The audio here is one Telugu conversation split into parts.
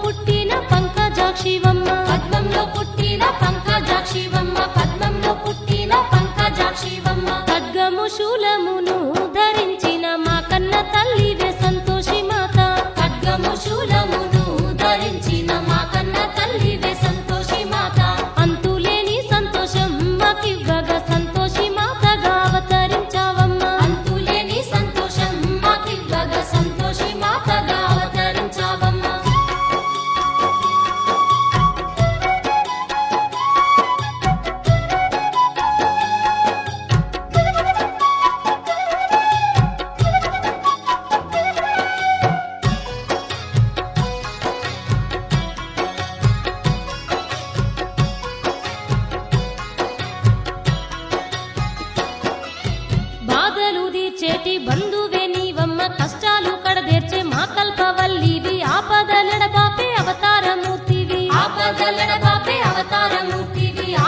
పుట్టిన పంకజాక్షివమ్మ పద్మంలో పుట్టిన పంకజాక్షివమ్మ పద్మంలో పుట్టిన పంకజాక్షివమ్మ ఖడ్గము శూలమును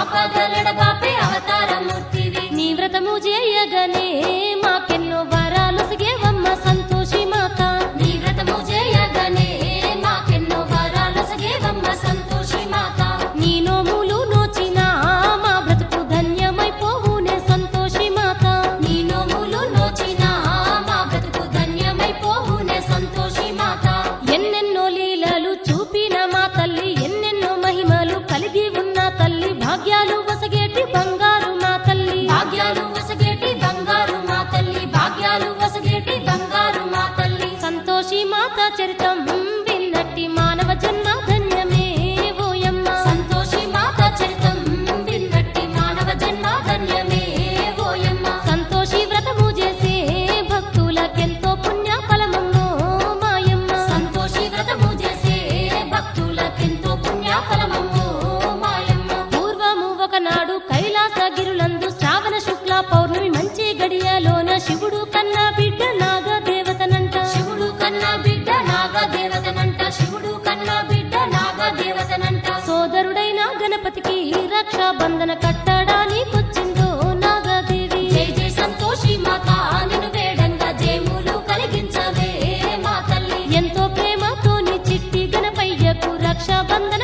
पापा गलड़ చరితం విన్నట్టి మానవ జన్మ స్పందన కట్టడానికొచ్చిందో నాగదేవి. జై జై సంతోషి మాత నిన్ను వేడంగా జయములు కలిగించవే మా తల్లి. ఎంతో ప్రేమతోని చిట్టి గణపయ్యకు రక్షాబంధన